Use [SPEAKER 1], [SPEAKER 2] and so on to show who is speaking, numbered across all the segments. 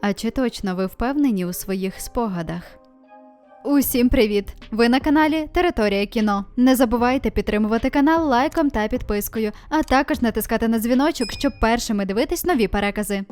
[SPEAKER 1] А чи точно ви впевнені у своїх спогадах? Усім привіт! Ви на каналі Територія кіно. Не забувайте підтримувати канал лайком та підпискою, а також натискати на дзвіночок, щоб першими дивитись нові перекази.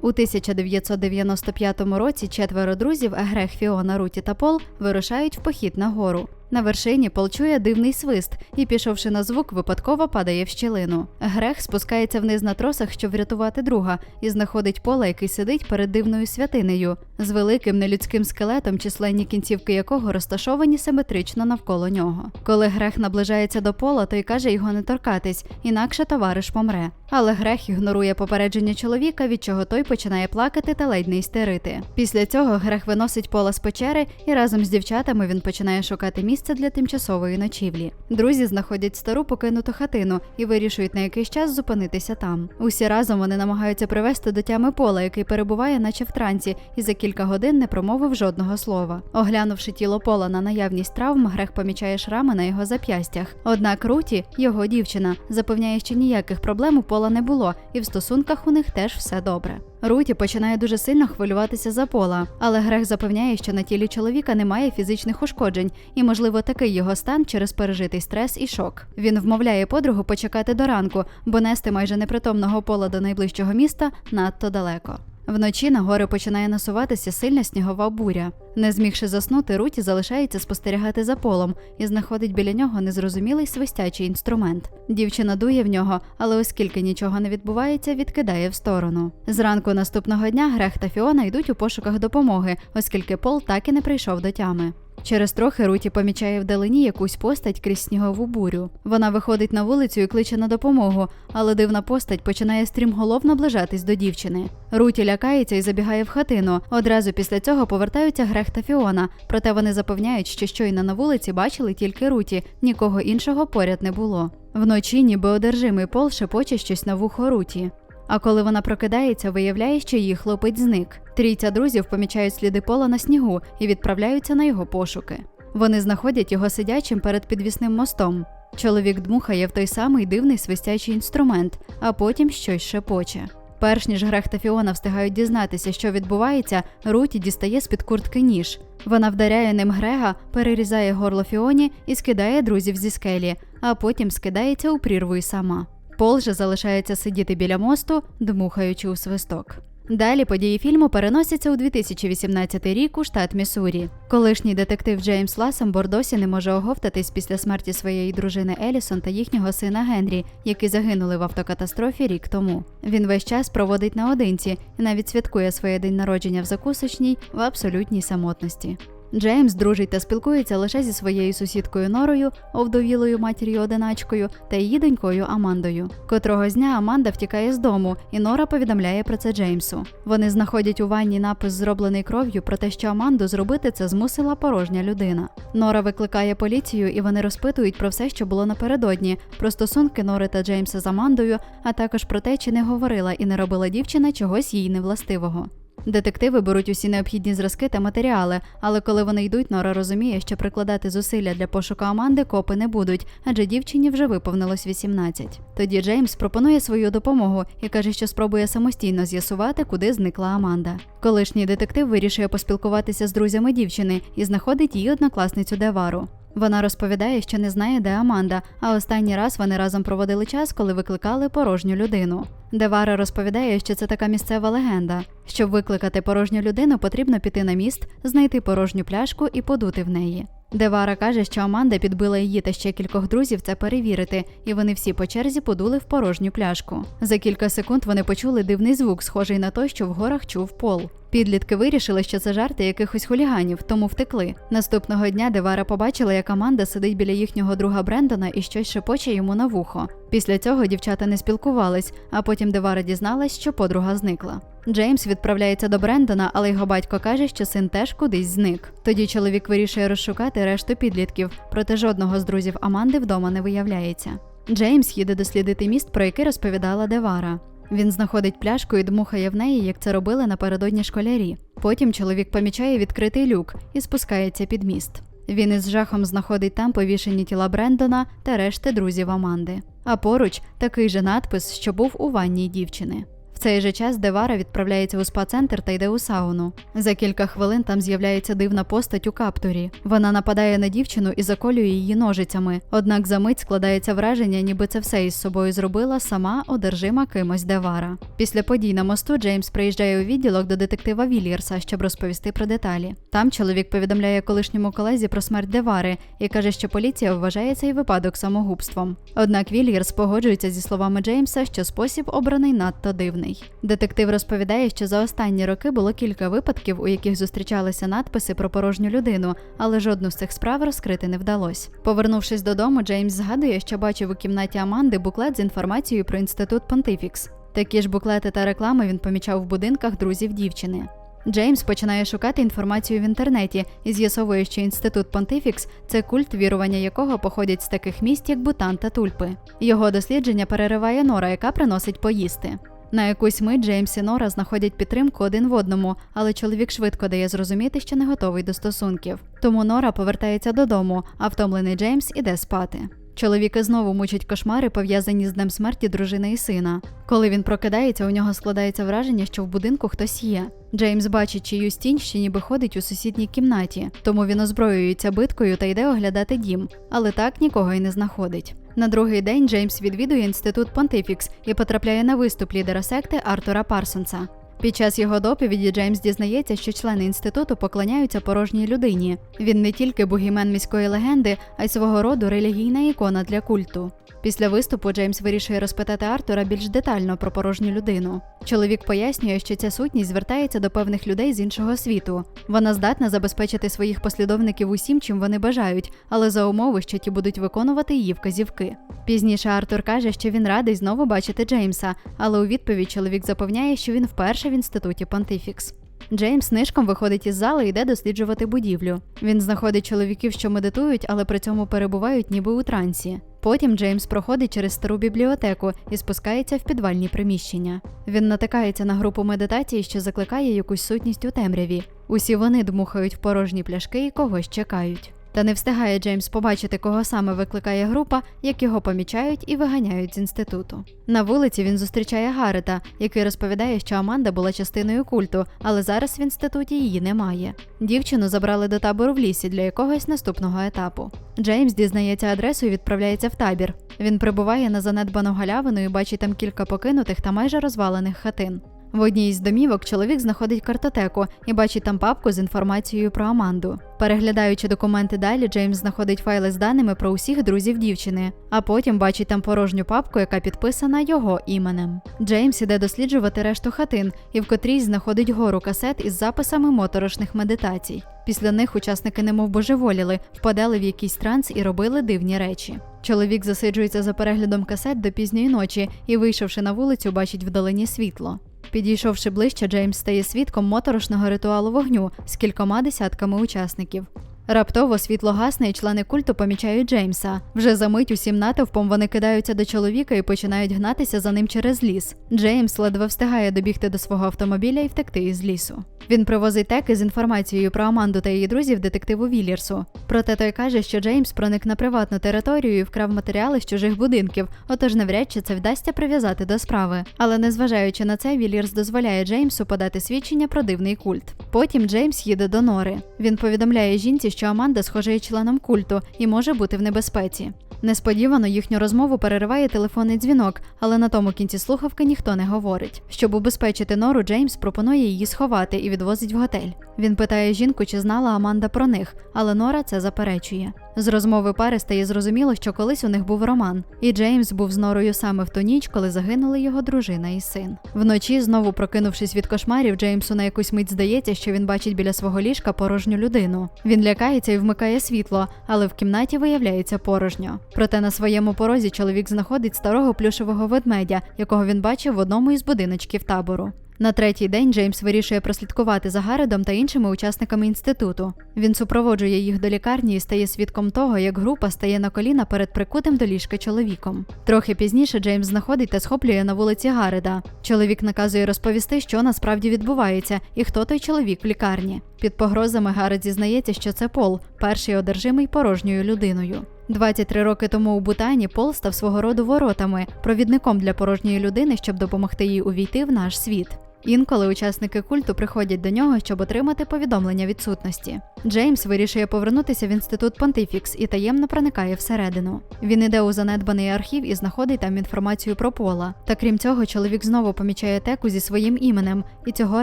[SPEAKER 1] У 1995 році четверо друзів Грех, Фіона, Руті та Пол вирушають в похід на гору. На вершині Пол чує дивний свист і, пішовши на звук, випадково падає в щілину. Грех спускається вниз на тросах, щоб врятувати друга, і знаходить пола, який сидить перед дивною святинею, з великим нелюдським скелетом, численні кінцівки якого розташовані симетрично навколо нього. Коли грех наближається до пола, той каже його не торкатись, інакше товариш помре. Але грех ігнорує попередження чоловіка, від чого той починає плакати та ледь не істерити. Після цього грех виносить пола з печери, і разом з дівчатами він починає шукати місце для тимчасової ночівлі. Друзі знаходять стару покинуту хатину і вирішують на якийсь час зупинитися там. Усі разом вони намагаються привести до тями пола, який перебуває, наче в трансі, і за кілька годин не промовив жодного слова. Оглянувши тіло пола на наявність травм, грех помічає шрами на його зап'ястях. Однак Руті, його дівчина, запевняє, що ніяких проблем у пола не було, і в стосунках у них теж все добре. Руті починає дуже сильно хвилюватися за пола, але Грех запевняє, що на тілі чоловіка немає фізичних ушкоджень, і, можливо, такий його стан через пережитий стрес і шок. Він вмовляє подругу почекати до ранку, бо нести майже непритомного пола до найближчого міста надто далеко. Вночі на гори починає насуватися сильна снігова буря. Не змігши заснути, Руті залишається спостерігати за полом і знаходить біля нього незрозумілий свистячий інструмент. Дівчина дує в нього, але оскільки нічого не відбувається, відкидає в сторону. Зранку наступного дня Грех та Фіона йдуть у пошуках допомоги, оскільки Пол так і не прийшов до тями. Через трохи Руті помічає вдалині якусь постать крізь снігову бурю. Вона виходить на вулицю і кличе на допомогу, але дивна постать починає стрімголов наближатись до дівчини. Руті лякається і забігає в хатину. Одразу після цього повертаються Грех та Фіона, проте вони запевняють, що щойно на вулиці бачили тільки Руті, нікого іншого поряд не було. Вночі, ніби одержимий пол шепоче щось на вухо Руті. А коли вона прокидається, виявляє, що її хлопець зник. Трійця друзів помічають сліди пола на снігу і відправляються на його пошуки. Вони знаходять його сидячим перед підвісним мостом. Чоловік дмухає в той самий дивний свистячий інструмент, а потім щось шепоче. Перш ніж Грех та Фіона встигають дізнатися, що відбувається, Руті дістає з-під куртки ніж. Вона вдаряє ним Грега, перерізає горло Фіоні і скидає друзів зі скелі, а потім скидається у прірву й сама. Пол же залишається сидіти біля мосту, дмухаючи у свисток. Далі події фільму переносяться у 2018 рік у штат Міссурі. Колишній детектив Джеймс Ласенбор досі не може оговтатись після смерті своєї дружини Елісон та їхнього сина Генрі, які загинули в автокатастрофі рік тому. Він весь час проводить наодинці і навіть святкує своє день народження в закусочній в абсолютній самотності. Джеймс дружить та спілкується лише зі своєю сусідкою Норою, овдовілою матір'ю одиначкою та її донькою Амандою. Котрого дня Аманда втікає з дому, і Нора повідомляє про це Джеймсу. Вони знаходять у ванні напис, зроблений кров'ю, про те, що Аманду зробити це змусила порожня людина. Нора викликає поліцію, і вони розпитують про все, що було напередодні, про стосунки Нори та Джеймса з Амандою, а також про те, чи не говорила і не робила дівчина чогось їй невластивого. Детективи беруть усі необхідні зразки та матеріали, але коли вони йдуть, Нора розуміє, що прикладати зусилля для пошуку Аманди копи не будуть, адже дівчині вже виповнилось 18. Тоді Джеймс пропонує свою допомогу і каже, що спробує самостійно з'ясувати, куди зникла Аманда. Колишній детектив вирішує поспілкуватися з друзями дівчини і знаходить її однокласницю Девару. Вона розповідає, що не знає, де Аманда, а останній раз вони разом проводили час, коли викликали порожню людину. Девара розповідає, що це така місцева легенда. Щоб викликати порожню людину, потрібно піти на міст, знайти порожню пляшку і подути в неї. Девара каже, що Аманда підбила її та ще кількох друзів це перевірити, і вони всі по черзі подули в порожню пляшку. За кілька секунд вони почули дивний звук, схожий на той, що в горах чув пол. Підлітки вирішили, що це жарти якихось хуліганів, тому втекли. Наступного дня Девара побачила, як Аманда сидить біля їхнього друга Брендона і щось шепоче йому на вухо. Після цього дівчата не спілкувались, а потім Девара дізналась, що подруга зникла. Джеймс відправляється до Брендона, але його батько каже, що син теж кудись зник. Тоді чоловік вирішує розшукати решту підлітків, проте жодного з друзів Аманди вдома не виявляється. Джеймс їде дослідити міст, про який розповідала Девара. Він знаходить пляшку і дмухає в неї, як це робили напередодні школярі. Потім чоловік помічає відкритий люк і спускається під міст. Він із жахом знаходить там повішені тіла Брендона та решти друзів Аманди. А поруч такий же надпис, що був у ванній дівчини. Цей же час Девара відправляється у спа-центр та йде у сауну. За кілька хвилин там з'являється дивна постать у каптурі. Вона нападає на дівчину і заколює її ножицями. Однак за мить складається враження, ніби це все із собою зробила сама одержима кимось Девара. Після подій на мосту Джеймс приїжджає у відділок до детектива Вільярса, щоб розповісти про деталі. Там чоловік повідомляє колишньому колезі про смерть Девари і каже, що поліція вважає цей випадок самогубством. Однак Вільярс погоджується зі словами Джеймса, що спосіб обраний надто дивний. Детектив розповідає, що за останні роки було кілька випадків, у яких зустрічалися надписи про порожню людину, але жодну з цих справ розкрити не вдалося. Повернувшись додому, Джеймс згадує, що бачив у кімнаті Аманди буклет з інформацією про інститут Понтифікс. Такі ж буклети та реклами він помічав в будинках друзів дівчини. Джеймс починає шукати інформацію в інтернеті і з'ясовує, що інститут Понтифікс це культ вірування якого походять з таких місць, як Бутан та Тульпи. Його дослідження перериває Нора, яка приносить поїсти. На якусь мить Джеймс і Нора знаходять підтримку один в одному, але чоловік швидко дає зрозуміти, що не готовий до стосунків. Тому Нора повертається додому, а втомлений Джеймс іде спати. Чоловіка знову мучать кошмари, пов'язані з днем смерті дружини і сина. Коли він прокидається, у нього складається враження, що в будинку хтось є. Джеймс бачить чиюсь тінь, що ніби ходить у сусідній кімнаті, тому він озброюється биткою та йде оглядати дім, але так нікого й не знаходить. На другий день Джеймс відвідує інститут Понтифікс і потрапляє на виступ лідера секти Артура Парсонса. Під час його доповіді Джеймс дізнається, що члени інституту поклоняються порожній людині. Він не тільки бугімен міської легенди, а й свого роду релігійна ікона для культу. Після виступу Джеймс вирішує розпитати Артура більш детально про порожню людину. Чоловік пояснює, що ця сутність звертається до певних людей з іншого світу. Вона здатна забезпечити своїх послідовників усім, чим вони бажають, але за умови, що ті будуть виконувати її вказівки. Пізніше Артур каже, що він радий знову бачити Джеймса, але у відповідь чоловік запевняє, що він вперше в інституті Понтифікс. Джеймс нишком виходить із зали і йде досліджувати будівлю. Він знаходить чоловіків, що медитують, але при цьому перебувають ніби у трансі. Потім Джеймс проходить через стару бібліотеку і спускається в підвальні приміщення. Він натикається на групу медитації, що закликає якусь сутність у темряві. Усі вони дмухають в порожні пляшки і когось чекають. Та не встигає Джеймс побачити, кого саме викликає група, як його помічають і виганяють з інституту. На вулиці він зустрічає Гарета, який розповідає, що Аманда була частиною культу, але зараз в інституті її немає. Дівчину забрали до табору в лісі для якогось наступного етапу. Джеймс дізнається адресу і відправляється в табір. Він прибуває на занедбану галявину і бачить там кілька покинутих та майже розвалених хатин. В одній із домівок чоловік знаходить картотеку і бачить там папку з інформацією про Аманду. Переглядаючи документи далі, Джеймс знаходить файли з даними про усіх друзів дівчини, а потім бачить там порожню папку, яка підписана його іменем. Джеймс іде досліджувати решту хатин і в котрійсь знаходить гору касет із записами моторошних медитацій. Після них учасники немов божеволіли, впадали в якийсь транс і робили дивні речі. Чоловік засиджується за переглядом касет до пізньої ночі і, вийшовши на вулицю, бачить вдалині світло. Підійшовши ближче, Джеймс стає свідком моторошного ритуалу вогню з кількома десятками учасників. Раптово світло гасне, і члени культу помічають Джеймса. Вже за мить усім натовпом вони кидаються до чоловіка і починають гнатися за ним через ліс. Джеймс ледве встигає добігти до свого автомобіля і втекти із лісу. Він привозить теки з інформацією про Аманду та її друзів детективу Вільярсу. Проте той каже, що Джеймс проник на приватну територію і вкрав матеріали з чужих будинків, отож навряд чи це вдасться прив'язати до справи. Але незважаючи на це, Вільярс дозволяє Джеймсу подати свідчення про дивний культ. Потім Джеймс їде до Нори. Він повідомляє жінці, що Аманда схоже є членом культу і може бути в небезпеці. Несподівано їхню розмову перериває телефонний дзвінок, але на тому кінці слухавки ніхто не говорить. Щоб убезпечити нору, Джеймс пропонує її сховати і відвозить в готель. Він питає жінку, чи знала Аманда про них, але Нора це заперечує. З розмови пари стає зрозуміло, що колись у них був роман, і Джеймс був з Норою саме в ту ніч, коли загинули його дружина і син. Вночі, знову прокинувшись від кошмарів, Джеймсу на якусь мить здається, що він бачить біля свого ліжка порожню людину. Він лякається і вмикає світло, але в кімнаті виявляється порожньо. Проте на своєму порозі чоловік знаходить старого плюшевого ведмедя, якого він бачив в одному із будиночків табору. На третій день Джеймс вирішує прослідкувати за Гаредом та іншими учасниками інституту. Він супроводжує їх до лікарні і стає свідком того, як група стає на коліна перед прикутим до ліжка чоловіком. Трохи пізніше Джеймс знаходить та схоплює на вулиці Гареда. Чоловік наказує розповісти, що насправді відбувається, і хто той чоловік в лікарні. Під погрозами Гаред зізнається, що це Пол, перший одержимий порожньою людиною. 23 роки тому у Бутані Пол став свого роду воротами, провідником для порожньої людини, щоб допомогти їй увійти в наш світ. Інколи учасники культу приходять до нього, щоб отримати повідомлення відсутності. Джеймс вирішує повернутися в інститут Понтифікс і таємно проникає всередину. Він іде у занедбаний архів і знаходить там інформацію про пола. Та крім цього, чоловік знову помічає теку зі своїм іменем, і цього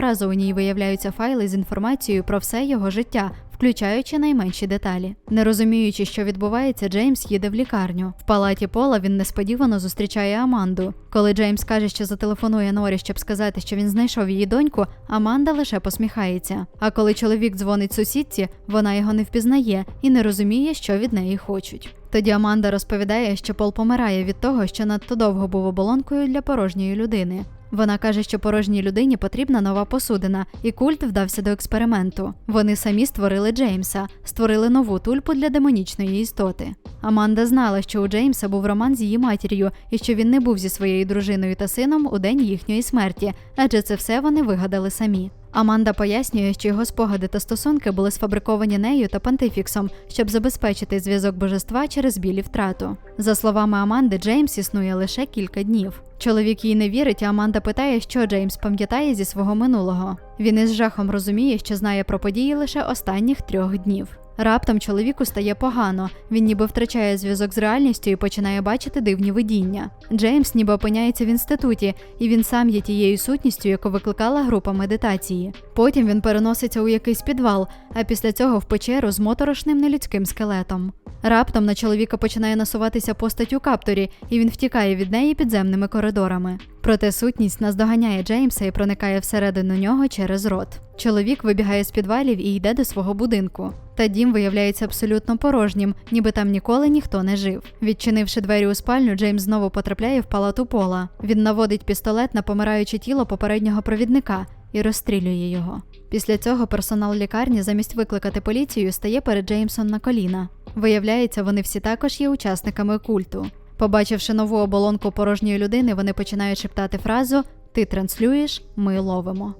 [SPEAKER 1] разу у ній виявляються файли з інформацією про все його життя, включаючи найменші деталі. Не розуміючи, що відбувається, Джеймс їде в лікарню. В палаті Пола він несподівано зустрічає Аманду. Коли Джеймс каже, що зателефонує Норі, щоб сказати, що він знайшов її доньку, Аманда лише посміхається. А коли чоловік дзвонить сусідці, вона його не впізнає і не розуміє, що від неї хочуть. Тоді Аманда розповідає, що Пол помирає від того, що надто довго був оболонкою для порожньої людини. Вона каже, що порожній людині потрібна нова посудина, і культ вдався до експерименту. Вони самі створили Джеймса, створили нову тульпу для демонічної істоти. Аманда знала, що у Джеймса був роман з її матір'ю, і що він не був зі своєю дружиною та сином у день їхньої смерті, адже це все вони вигадали самі. Аманда пояснює, що його спогади та стосунки були сфабриковані нею та Пантифіксом, щоб забезпечити зв'язок божества через білі втрату. За словами Аманди, Джеймс існує лише кілька днів. Чоловік їй не вірить, і Аманда питає, що Джеймс пам'ятає зі свого минулого. Він із жахом розуміє, що знає про події лише останніх трьох днів. Раптом чоловіку стає погано, він ніби втрачає зв'язок з реальністю і починає бачити дивні видіння. Джеймс ніби опиняється в інституті, і він сам є тією сутністю, яку викликала група медитації. Потім він переноситься у якийсь підвал, а після цього в печеру з моторошним нелюдським скелетом. Раптом на чоловіка починає насуватися постать у капторі, і він втікає від неї підземними коридорами. Проте сутність наздоганяє Джеймса і проникає всередину нього через рот. Чоловік вибігає з підвалів і йде до свого будинку. Та дім виявляється абсолютно порожнім, ніби там ніколи ніхто не жив. Відчинивши двері у спальню, Джеймс знову потрапляє в палату пола. Він наводить пістолет на помираюче тіло попереднього провідника і розстрілює його. Після цього персонал лікарні замість викликати поліцію стає перед Джеймсом на коліна. Виявляється, вони всі також є учасниками культу. Побачивши нову оболонку порожньої людини, вони починають шептати фразу Ти транслюєш, ми ловимо.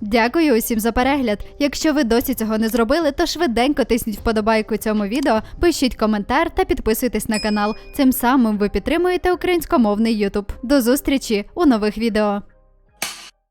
[SPEAKER 1] Дякую усім за перегляд. Якщо ви досі цього не зробили, то швиденько тисніть вподобайку цьому відео, пишіть коментар та підписуйтесь на канал. Цим самим ви підтримуєте українськомовний YouTube. До зустрічі у нових відео.